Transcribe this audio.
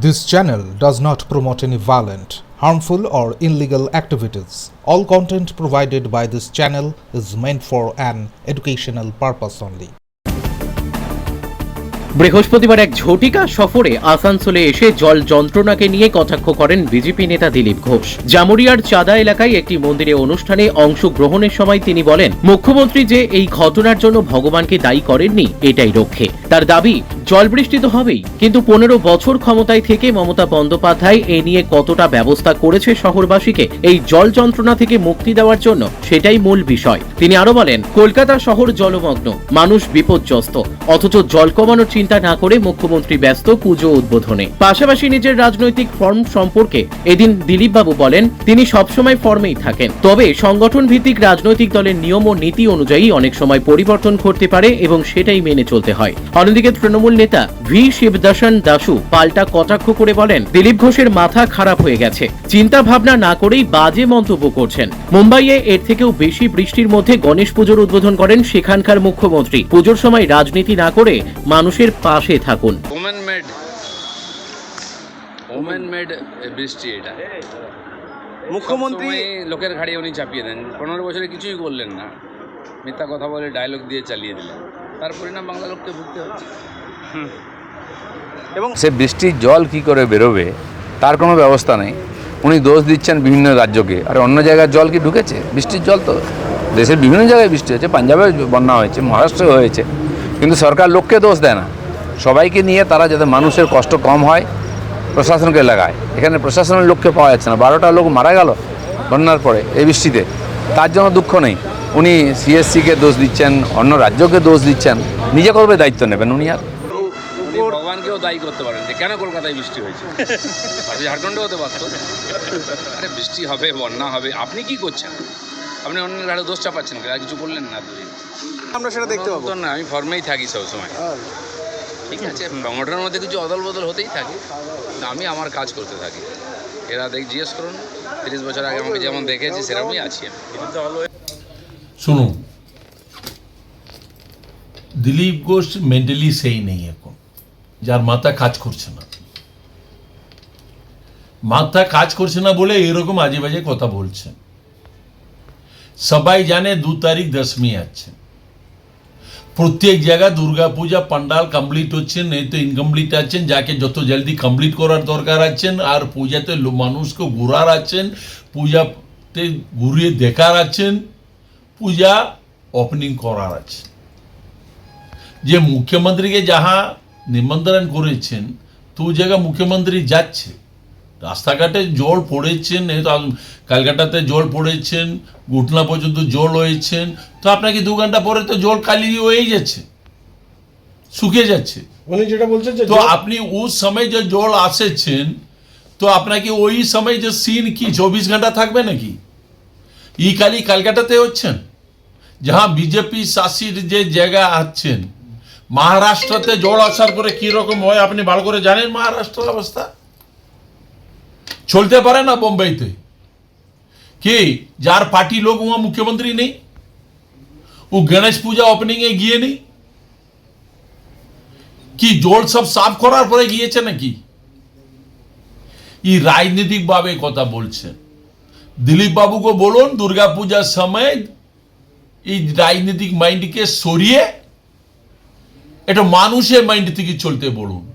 This channel does not promote any violent, harmful, or illegal activities. All content provided by this channel is meant for an educational purpose only. বৃহস্পতিবার এক ঝটিকা সফরে আসানসোলে এসে জল যন্ত্রণাকে নিয়ে কটাক্ষ করেন বিজেপি নেতা দিলীপ ঘোষ জামুরিয়ার চাঁদা এলাকায় একটি মন্দিরে অনুষ্ঠানে অংশগ্রহণের সময় তিনি বলেন মুখ্যমন্ত্রী যে এই ঘটনার জন্য ভগবানকে দায়ী করেননি এটাই রক্ষে তার দাবি জল বৃষ্টি তো হবেই। কিন্তু পনেরো বছর ক্ষমতায় থেকে মমতা বন্দ্যোপাধ্যায় এ নিয়ে কতটা ব্যবস্থা করেছে শহরবাসীকে, এই জল যন্ত্রণা থেকে মুক্তি দেওয়ার জন্য সেটাই মূল বিষয়। তিনি আরও বলেন, কলকাতা শহর জলমগ্ন, মানুষ বিপর্যস্ত, অথচ জল কমানোর চিন্তা না করে মুখ্যমন্ত্রী ব্যস্ত পুজো উদ্বোধনে। পাশাপাশি নিজের রাজনৈতিক ফর্ম সম্পর্কে এদিন দিলীপবাবু বলেন, তিনি সবসময় ফর্মেই থাকেন। তবে সংগঠন ভিত্তিক রাজনৈতিক দলের নিয়ম ও নীতি অনুযায়ী অনেক সময় পরিবর্তন ঘটতে পারে এবং সেটাই মেনে চলতে হয়। অন্যদিকে তৃণমূল নেতা ভি শিবদর্শন দাসু পাল্টা কটাক্ষ করে বলেন দিলীপ ঘোষের মাথা খারাপ হয়ে গেছে। চিন্তা ভাবনা না করেই বাজে মন্তব্য করছেন। মুম্বাইয়ে এর থেকেও বেশি বৃষ্টির মধ্যে গণেশ পুজোর উদ্বোধন করেন সেখানকার মুখ্যমন্ত্রী। পুজোর সময় রাজনীতি না করে মানুষের পাশে থাকুন। ওমেন মেড বৃষ্টি এটা। মুখ্যমন্ত্রী লোকের ঘাড়ি উনি চাপিয়ে দেন। পনেরো বছরে কিছুই করলেন না। মিথ্যা কথা বলে ডায়লগ দিয়ে চালিয়ে দিলেন। তার পরিণাম বাংলা লোককে ভুগতে হচ্ছে। এবং সে বৃষ্টির জল কি করে বেরোবে, তার কোনো ব্যবস্থা নেই। উনি দোষ দিচ্ছেন বিভিন্ন রাজ্যকে। আর অন্য জায়গার জল কি ঢুকেছে? বৃষ্টির জল তো। দেশের বিভিন্ন জায়গায় বৃষ্টি হয়েছে, পাঞ্জাবে বন্যা হয়েছে, মহারাষ্ট্রে হয়েছে। কিন্তু সরকার লোককে দোষ দেয় না। সবাইকে নিয়ে তারা যাতে মানুষের কষ্ট কম হয়, প্রশাসনকে লাগায়। এখানে প্রশাসনের লোককে পাওয়া যাচ্ছে না। বারোটা লোক মারা গেল বন্যার পরে এই বৃষ্টিতে। তার জন্য দুঃখ নেই। উনি সিএসসিকে দোষ দিচ্ছেন, অন্য রাজ্যকে দোষ দিচ্ছেন। নিজে করবে দায়িত্ব নেবেন উনি আর। উনি ভগবানকেও দায়ী করতে পারেন যে কেন কলকাতায় বৃষ্টি হয়েছে? ঝাড়খণ্ডে হতে পারতো। আরে বৃষ্টি হবে বন্যা হবে আপনি কি করছেন? আপনি অন্য ঘাড়ে দোষ চাপাচ্ছেন? আর কিছু বললেন না আপনি। আমরা সেটা দেখতে পাবো। না আমি ফর্মেই থাকি সবসময়। ঠিক আছে সংগঠনের মধ্যে কিছু অদল বদল হতেই থাকে। আমি আমার কাজ করতে থাকি। এরা দেখ জিজ্ঞেস করুন। তিরিশ বছর আগে আমাকে যেমন দেখেছি সেরকমই আছি আমি। শুনুন দিলীপ ঘোষ মেন্টালি সেই নেই এখন। যার মাথা কাজ করছে না মাথা কাজ করছে না বলে এরকম আজে বাজে কথা বলছেন সবাই জানে দু তারিখ দশমী আছে প্রত্যেক জায়গায় দুর্গা পূজা পান্ডাল কমপ্লিট হচ্ছেন এই তো ইনকমপ্লিট আছেন যাকে যত জলদি কমপ্লিট করার দরকার আছেন আর পূজাতে লো- মানুষকে ঘুরার আছেন পূজাতে ঘুরিয়ে দেখার আছেন পূজা ওপেনিং করার আছে যে মুখ্যমন্ত্রীকে যাহা নিমন্ত্রণ করেছেন তো ও জায়গা মুখ্যমন্ত্রী যাচ্ছে। রাস্তাঘাটে জল পড়েছেন এই তো আম- ক্যালকাটাতে জল পড়েছেন ঘটনা পর্যন্ত জল হয়েছেন তো আপনাকে দু ঘণ্টা পরে তো জল খালি হয়েই যাচ্ছে শুকিয়ে যাচ্ছে। উনি যেটা বলছেন তো আপনি উস সময় যে জল আসেছেন তো আপনাকে ওই সময় যে সিন কি চব্বিশ ঘণ্টা থাকবে নাকি? ই খালি ক্যালকাটাতে হচ্ছেন? যাহা বিজেপি শাসিত যে জায়গা আছেন মহারাষ্ট্রতে জল আসার পরে রকম হয় আপনি ভালো করে জানেন মহারাষ্ট্রের অবস্থা? চলতে পারে না বোম্বাইতে। কি, যার পার্টি লোক উহা মুখ্যমন্ত্রী নেই? ও গণেশ পূজা ওপেনিং এ গিয়ে নেই? কি জল সব সাফ করার পরে গিয়েছে নাকি? ই রাজনৈতিক ভাবে কথা বলছেন দিলীপ বাবুকে বলুন দুর্গা পূজার সময় এই রাজনৈতিক মাইন্ডকে সরিয়ে এটা মানুষের মাইন্ড থেকে চলতে বলুন।